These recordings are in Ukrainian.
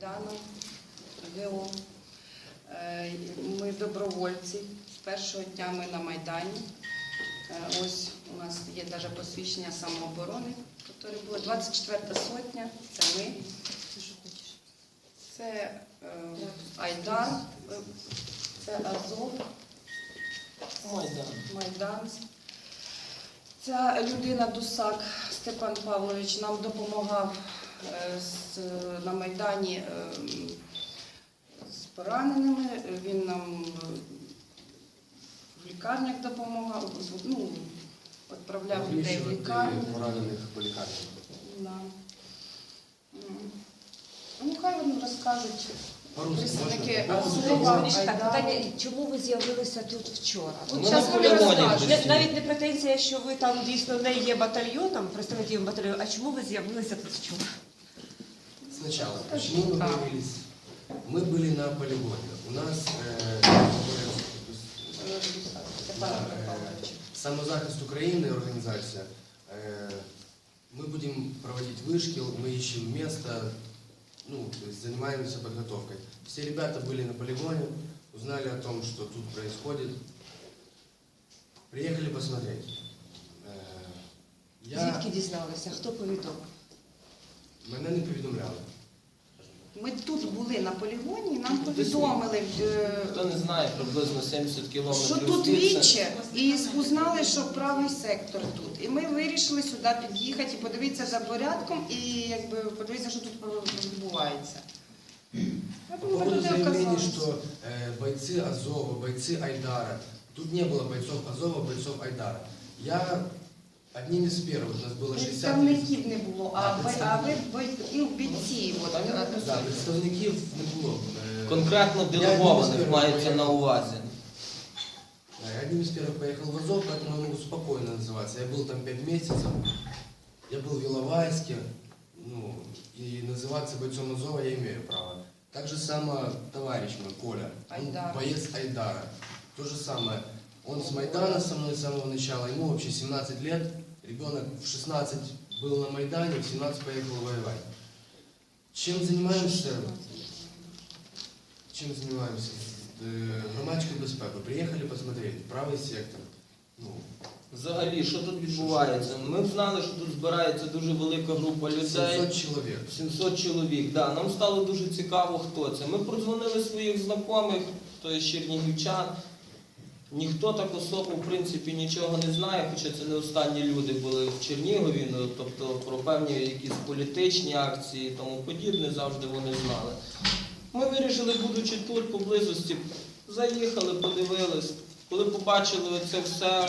Дана ГО. Е, Ми добровольці. З першого дня ми на Майдані. Е, Ось у нас є навіть посвідчення самооборони, яке було 24 сотня. Це ми. Це е, Айдар, е, це Азов, Майдан. Майдан. Ця людина Дусак Степан Павлович нам допомагав на Майдані е, з пораненими. Він нам е, в лікарнях допомагав, ну, відправляв людей в лікарню. поранених по лікарнях. Да. М. Ну, хай вони розкажуть представники? Азова, так, питання, чому ви з'явилися тут вчора? От Ну, зараз вони розкажуть. Навіть не претензія, що ви там дійсно не є батальйоном, представником батальйону, а чому ви з'явилися тут вчора? Сначала, почему мы Да. появились? Мы были на полигоне. У нас э, Е, Дусак Степан Да, е, Павлович. самозахист України організація. Э, Мы будем проводить вышки, мы ищем место, ну, то есть занимаемся подготовкой. Все ребята были на полигоне, узнали о том, что тут происходит. Приехали посмотреть. Э, Я... Звідки дізналися? Хто повідомив? Мене не повідомляли. Ми тут були на полігоні, і нам повідомили, е, Хто не знає, приблизно 70 кілометрів. що тут звідси. віче, і узнали, що правий сектор тут. І ми вирішили сюди під'їхати і подивитися за порядком і якби подивитися, що тут відбувається. По Тому ми поводу туди заявлений, оказалися. что э, бойцы Азова, бойцы Айдара. Тут не было бойцов Азова, бойцов Айдара. Я одним из первых, у нас было 60 Представників не було, а А, ви, а ви, ви ну, бійці. От, Да, а, представників не було. Е, Конкретно Я один делегованих із мається перших на увазі. да, Я одним из первых поехал в Азов, поэтому я могу спокойно называться. Я был там 5 месяцев, я был в Иловайске, ну, и называться бойцом Азова я имею право. Так же самое товарищ мой, Коля, он Айдар. боец Айдара. То же самое. Он с Майдана со мной с самого начала, ему вообще 17 лет, ребенок в 16 был на Майдане, в 17 поехал воевать. Чем занимаемся? Чим занимаемся? Е, Громадською безпекою. Приїхали посмотреть. Правий сектор. Ну, Взагалі, що тут відбувається? Ми знали, що тут збирається дуже велика група людей. 700 чоловік. 700 чоловік. Да. Нам стало дуже цікаво, хто це. Ми продзвонили своїх знайомих, то є чернігівчан. Ніхто так особо, в принципі, нічого не знає, хоча це не останні люди були в Чернігові, ну, тобто про певні якісь політичні акції і тому подібне, завжди вони знали. Ми вирішили, будучи тут, поблизості, заїхали, подивились. Коли побачили це все,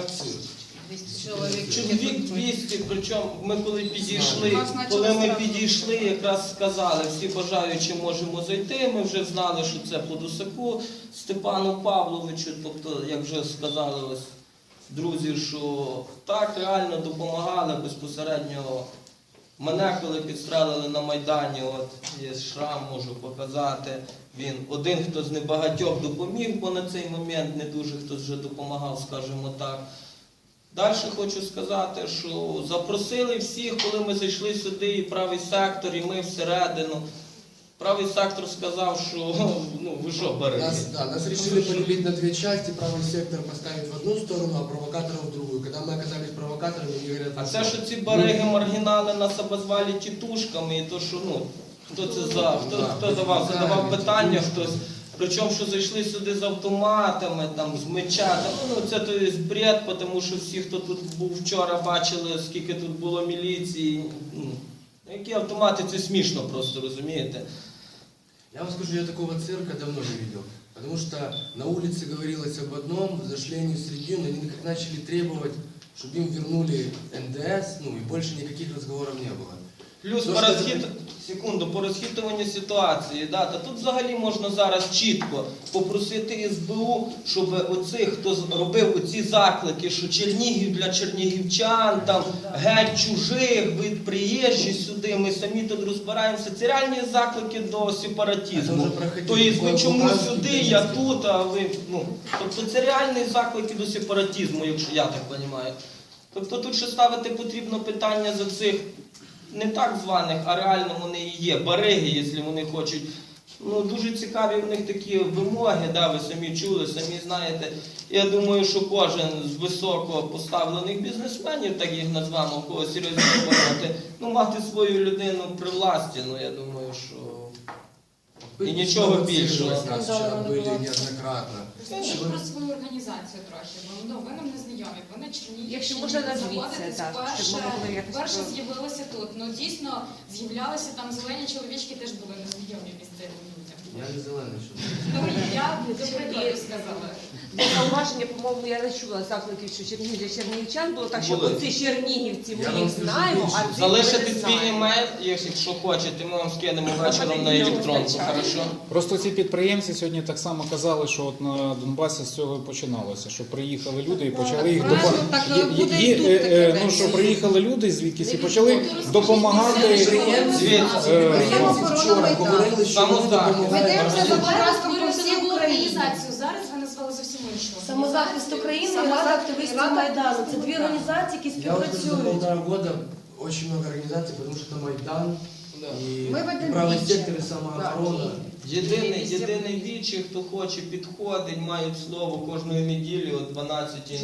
200 чоловік. Чоловік 200, причому ми коли підійшли, коли ми підійшли, якраз сказали, всі бажаючі можемо зайти. Ми вже знали, що це по Дусаку Степану Павловичу, тобто, як вже сказали ось друзі, що так реально допомагали безпосередньо. Мене, коли підстрелили на Майдані, от є шрам, можу показати. Він один, хто з небагатьох допоміг, бо на цей момент не дуже хтось вже допомагав, скажімо так. Далі хочу сказати, що запросили всіх, коли ми зайшли сюди, і правий сектор, і ми всередину. Правий сектор сказав, що ну ви що берете? Нас, да, нас решили поделить на две части, правый сектор поставить в одну сторону, а провокаторов в другую. Когда мы оказались провокаторами, они говорят, А «Ну це що ці бариги маргінали нас обозвали тітушками, і то що ну хто це за хто, хто давав задавав питання, хтось. Причому, що зайшли сюди з автоматами, там, з меча, ну це то є бред, тому що всі, хто тут був вчора, бачили, скільки тут було міліції. Ну, які автомати, це смішно просто, розумієте? Я вам скажу, я такого цирка давно не видел. Потому что на улице говорилось об одном, зашли они в середину, они как начали требовать, чтобы им вернули НДС, ну и больше никаких разговоров не было. Плюс по що розхит... секунду, по розхитуванню ситуації, да, та тут взагалі можна зараз чітко попросити СБУ, щоб оцих, хто робив оці заклики, що Чернігів для чернігівчан, там геть чужих, ви приїжджі сюди, ми самі тут розбираємося. Це реальні заклики до Це сепаратизму. Тобто ви чому сюди, я тут, а ви. Ну, тобто це реальні заклики до сепаратизму, якщо я так розумію. Тобто тут ще ставити потрібно питання за цих не так званих, а реально вони і є бариги, якщо вони хочуть. Ну, дуже цікаві в них такі вимоги, да, ви самі чули, самі знаєте. Я думаю, що кожен з високо поставлених бізнесменів, так їх назвемо, у кого серйозні обороти, ну, мати свою людину при власті, ну я думаю, що. І нічого більшого. Были неоднократно. Розкажіть про свою організацію трохи, бо ну, ви нам не знайомі, ви Чернігівщині. Якщо можна, назвіть так, вперше, щоб ми могли якось вперше про- з'явилися тут. Ну дійсно з'являлися там зелені чоловічки, теж були незнайомі місцевим людям. Я не зелений, что Ну я до прикладу сказала. Зауваження, по-моєму, я не чула закликів, що Чернігів для чернігівчан було так, що Були. оці чернігівці, Я ми вам їх скажу знаємо, більше. а ці ми Залишити не свій знаємо. імейл, якщо хочете, ми вам скинемо вечором на електронку, хорошо? Просто ці підприємці сьогодні так само казали, що от на Донбасі з цього і починалося, що приїхали люди і почали їх Правильно, допомагати. буде і тут Ну що приїхали люди звідкись і почали допомагати. Е, вчора говорили, що вони Самоздат. допомагають Ведемося за поразком по всій організацію. Зараз ви назвали зовсім іншу. Самозахист України і Самозахист Рада активістів Рада Майдану. Це активістів дві Майдану. організації, які Я вот за співпрацюють. полтора года очень много организаций, потому что это Майдан и Мы в этом правый віче. сектор и самооборона. Єдиний, єдиний вічі, хто хоче, підходить, мають слово кожної неділі о 12